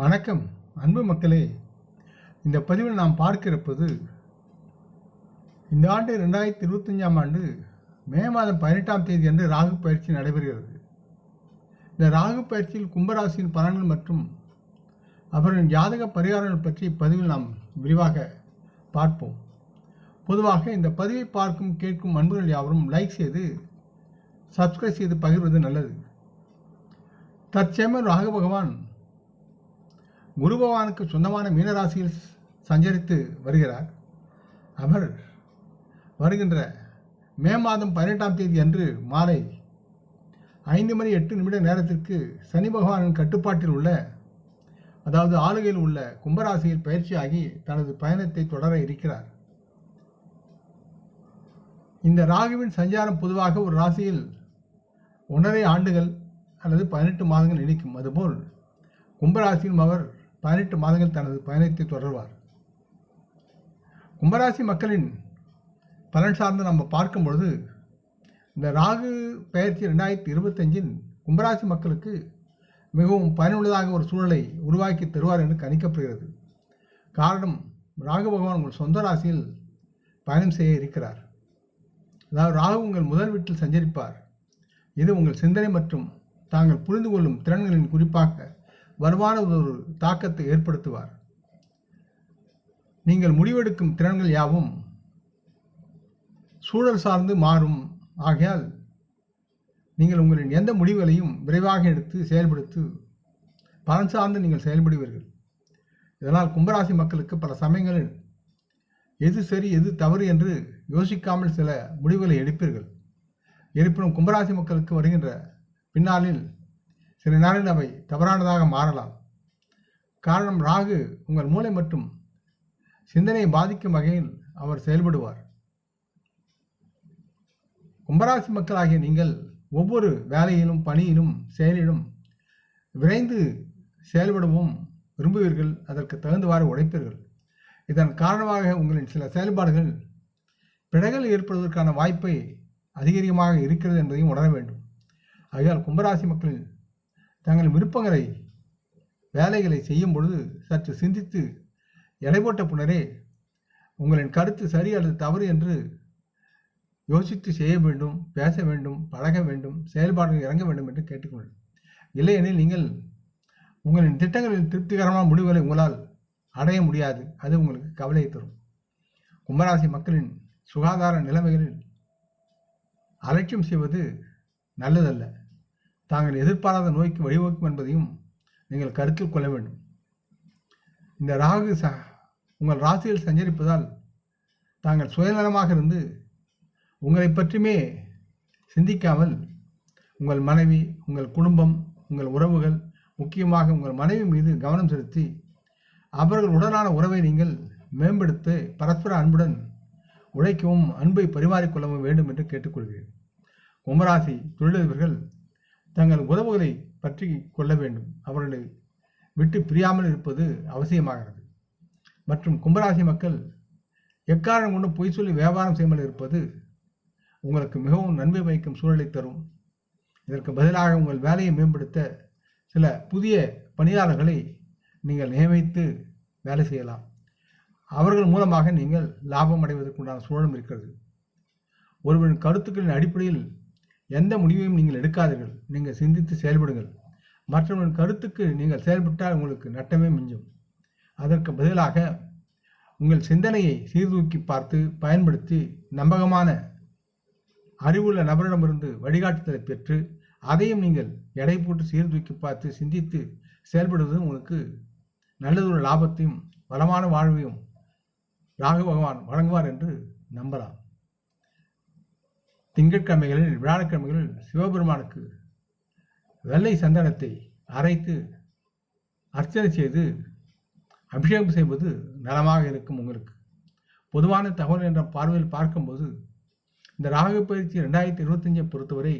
வணக்கம் அன்பு மக்களே. இந்த பதிவில் நாம் பார்க்க இருப்பது இந்த ஆண்டு ரெண்டாயிரத்தி இருபத்தஞ்சாம் ஆண்டு மே மாதம் பதினெட்டாம் தேதி அன்று ராகு பயிற்சி நடைபெறுகிறது. இந்த ராகு பயிற்சியில் கும்பராசியின் பலன்கள் மற்றும் அவர்களின் ஜாதக பரிகாரங்கள் பற்றி இப்பதிவில் நாம் விரிவாக பார்ப்போம். பொதுவாக இந்த பதிவை பார்க்கும் கேட்கும் அன்புகள் யாவரும் லைக் செய்து சப்ஸ்கிரைப் செய்து பகிர்வது நல்லது. தற்சமயம் ராகு பகவான் குரு பகவானுக்கு சொந்தமான மீனராசியில் சஞ்சரித்து வருகிறார். அவர் வருகின்ற மே மாதம் பதினெட்டாம் தேதி அன்று மாலை ஐந்து மணி எட்டு நிமிட நேரத்திற்கு சனி பகவானின் கட்டுப்பாட்டில் உள்ள அதாவது ஆளுகையில் உள்ள கும்பராசியில் பயிற்சியாகி தனது பயணத்தை தொடர இருக்கிறார். இந்த ராகுவின் சஞ்சாரம் பொதுவாக ஒரு ராசியில் ஒன்றரை ஆண்டுகள் அல்லது பதினெட்டு மாதங்கள் நீடிக்கும். அதுபோல் கும்பராசியும் அவர் பதினெட்டு மாதங்கள் தனது பயணத்தை தொடர்வார். கும்பராசி மக்களின் பலன் சார்ந்து நம்ம பார்க்கும் பொழுது இந்த ராகு பயிற்சி ரெண்டாயிரத்தி இருபத்தஞ்சில் கும்பராசி மக்களுக்கு மிகவும் பயனுள்ளதாக ஒரு சூழலை உருவாக்கி தருவார் என்று கணிக்கப்படுகிறது. காரணம் ராகு பகவான் உங்கள் சொந்த ராசியில் பயணம் செய்ய இருக்கிறார். அதாவது ராகு உங்கள் முதல் வீட்டில் சஞ்சரிப்பார். இது உங்கள் சிந்தனை மற்றும் தாங்கள் புரிந்து கொள்ளும் திறன்களின் குறிப்பாக வலுவான ஒரு தாக்கத்தை ஏற்படுத்துவார். நீங்கள் முடிவெடுக்கும் திறன்கள் யாவும் சூழல் சார்ந்து மாறும். ஆகையால் நீங்கள் உங்களின் எந்த முடிவுகளையும் விரைவாக எடுத்து செயல்படுத்து பலன் சார்ந்து நீங்கள் செயல்படுவீர்கள். இதனால் கும்பராசி மக்களுக்கு பல சமயங்களில் எது சரி எது தவறு என்று யோசிக்காமல் சில முடிவுகளை எடுப்பீர்கள். இருப்பினும் கும்பராசி மக்களுக்கு வருகின்ற பின்னாளில் சில நாளில் அவை தவறானதாக மாறலாம். காரணம் ராகு உங்கள் மூளை மற்றும் சிந்தனையை பாதிக்கும் வகையில் அவர் செயல்படுவார். கும்பராசி மக்களாகிய நீங்கள் ஒவ்வொரு வேலையிலும் பணியிலும் செயலிலும் விரைந்து செயல்படவும் விரும்புவீர்கள். அதற்கு தகுந்தவாறு உழைப்பீர்கள். இதன் காரணமாக உங்களின் சில செயல்பாடுகள் பிழைகள் ஏற்படுவதற்கான வாய்ப்பை அதிகரிகமாக இருக்கிறது என்பதையும் உணர வேண்டும். ஆகையால் கும்பராசி மக்களின் தங்கள் விருப்பங்களை வேலைகளை செய்யும் பொழுது சற்று சிந்தித்து எடை போட்ட பின்னரே உங்களின் கருத்து சரி அல்லது தவறு என்று யோசித்து செய்ய வேண்டும் பேச வேண்டும் பழக வேண்டும் செயல்பாடுகள் இறங்க வேண்டும் என்று கேட்டுக்கொள். இல்லையெனில் நீங்கள் உங்களின் திட்டங்களில் திருப்திகரமான முடிவுகளை உங்களால் அடைய முடியாது. அது உங்களுக்கு கவலையை தரும். கும்பராசி மக்களின் சுகாதார நிலைமைகளில் அலட்சியம் செய்வது நல்லதல்ல. தாங்கள் எதிர்பாராத நோய்க்கு வழிவகுக்கும் என்பதையும் நீங்கள் கருத்தில் கொள்ள வேண்டும். இந்த ராகு ச உங்கள் ராசியில் சஞ்சரிப்பதால் தாங்கள் சுயநலமாக இருந்து உங்களை பற்றியுமே சிந்திக்காமல் உங்கள் மனைவி உங்கள் குடும்பம் உங்கள் உறவுகள் முக்கியமாக உங்கள் மனைவி மீது கவனம் செலுத்தி அவர்கள் உடனான உறவை நீங்கள் மேம்படுத்த பரஸ்பர அன்புடன் உழைக்கவும் அன்பை பரிமாறிக்கொள்ளவும் வேண்டும் என்று கேட்டுக்கொள்கிறேன். கும்பராசி தொழிலதிபர்கள் தங்கள் உறவுகளை பற்றி கொள்ள வேண்டும். அவர்களை விட்டு பிரியாமல் இருப்பது அவசியமாகிறது. மற்றும் கும்பராசி மக்கள் எக்காரணம் கொண்டு பொய் சொல்லி வியாபாரம் செய்யாமல் இருப்பது உங்களுக்கு மிகவும் நன்மை வைக்கும் சூழலை தரும். இதற்கு பதிலாக உங்கள் வேலையை மேம்படுத்த சில புதிய பணியாளர்களை நீங்கள் நியமித்து வேலை செய்யலாம். அவர்கள் மூலமாக நீங்கள் லாபம் அடைவதற்குண்டான சூழலும் இருக்கிறது. ஒருவரின் கருத்துக்களின் அடிப்படையில் எந்த முடிவையும் நீங்கள் எடுக்காதீர்கள். நீங்கள் சிந்தித்து செயல்படுங்கள். மற்றவரின் கருத்துக்கு நீங்கள் செயல்பட்டால் உங்களுக்கு நட்டமே மிஞ்சும். அதற்கு பதிலாக உங்கள் சிந்தனையை சீர்தூக்கி பார்த்து பயன்படுத்தி நம்பகமான அறிவுள்ள நபரிடமிருந்து வழிகாட்டுதலை பெற்று அதையும் நீங்கள் எடை போட்டு சீர்தூக்கி பார்த்து சிந்தித்து செயல்படுவது உங்களுக்கு நல்லதொரு லாபத்தையும் வளமான வாழ்வையும் ராகு பகவான் வழங்குவார் என்று நம்பலாம். திங்கட்கிழமைகளில் வியாழக்கிழமைகளில் சிவபெருமானுக்கு வெள்ளை சந்தனத்தை அரைத்து அர்ச்சனை செய்து அபிஷேகம் செய்வது நலமாக இருக்கும் உங்களுக்கு. பொதுவான தகவல் என்ற பார்வையில் பார்க்கும்போது இந்த ராகு பயிற்சி ரெண்டாயிரத்தி இருபத்தஞ்சை பொறுத்தவரை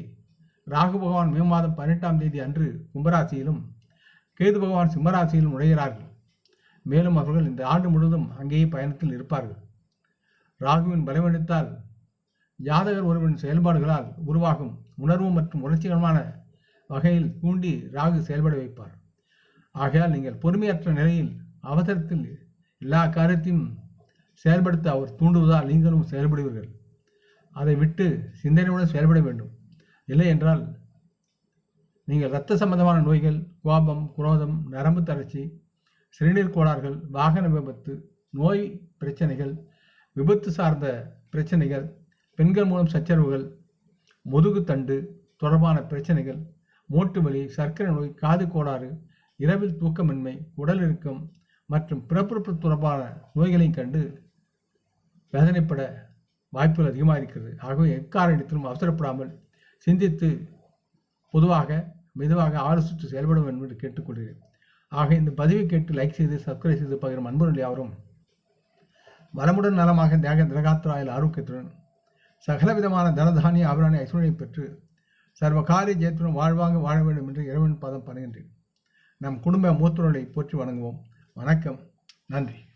ராகு பகவான் மே மாதம் பதினெட்டாம் தேதி அன்று கும்பராசியிலும் கேது பகவான் சிம்மராசியிலும் நுழைகிறார்கள். மேலும் அவர்கள் இந்த ஆண்டு முழுவதும் அங்கேயே பயணத்தில் இருப்பார்கள். ராகுவின் பலவீனத்தால் ஜாதகர் ஒருவரின் செயல்பாடுகளால் உருவாகும் உணர்வு மற்றும் உணர்ச்சிகரமான வகையில் தூண்டி ராகு செயல்பட வைப்பார். ஆகையால் நீங்கள் பொறுமையற்ற நிலையில் அவசரத்தில் எல்லா காரியத்தையும் செயல்படுத்த அவர் தூண்டுவதால் நீங்களும் செயல்படுவீர்கள். அதை விட்டு சிந்தனையுடன் செயல்பட வேண்டும். இல்லை என்றால் நீங்கள் இரத்த சம்பந்தமான நோய்கள் கோபம் குரோதம் நரம்பு தளர்ச்சி சிறுநீர் கோளாறுகள் வாகன விபத்து நோய் பிரச்சனைகள் விபத்து சார்ந்த பிரச்சனைகள் பெண்கள் மூலம் சச்சரவுகள் முதுகு தண்டு தொடர்பான பிரச்சனைகள் மூட்டு வலி சர்க்கரை நோய் காது கோளாறு இரவில் தூக்கமின்மை உடல் இறுக்கம் மற்றும் பிறப்புறுப்பு தொடர்பான நோய்களையும் கண்டு வேதனைப்பட வாய்ப்புகள் அதிகமாக இருக்கிறது ஆகவே எக்காரணத்திலும் அவசரப்படாமல் சிந்தித்து பொதுவாக மெதுவாக ஆலோசித்து செயல்பட வேண்டும் என்று கேட்டுக்கொள்கிறேன். ஆக இந்த பதிவை கேட்டு லைக் செய்து சப்ஸ்கிரைப் செய்து பகிரும் அன்புகள் யாவரும் வளமுடன் நலமாக தேக திரகாத்திராயில் ஆரோக்கியத்துடன் சகலவிதமான தனதானிய ஆபரணி ஐஸ்வர்யை பெற்று சர்வ காரிய ஜெயத்துடன் வாழ்வாங்க வாழ வேண்டும் என்று இறைவன் பாதம் பணிகின்றேன். நம் குடும்ப மூத்தோர்களை போற்றி வணங்குவோம். வணக்கம். நன்றி.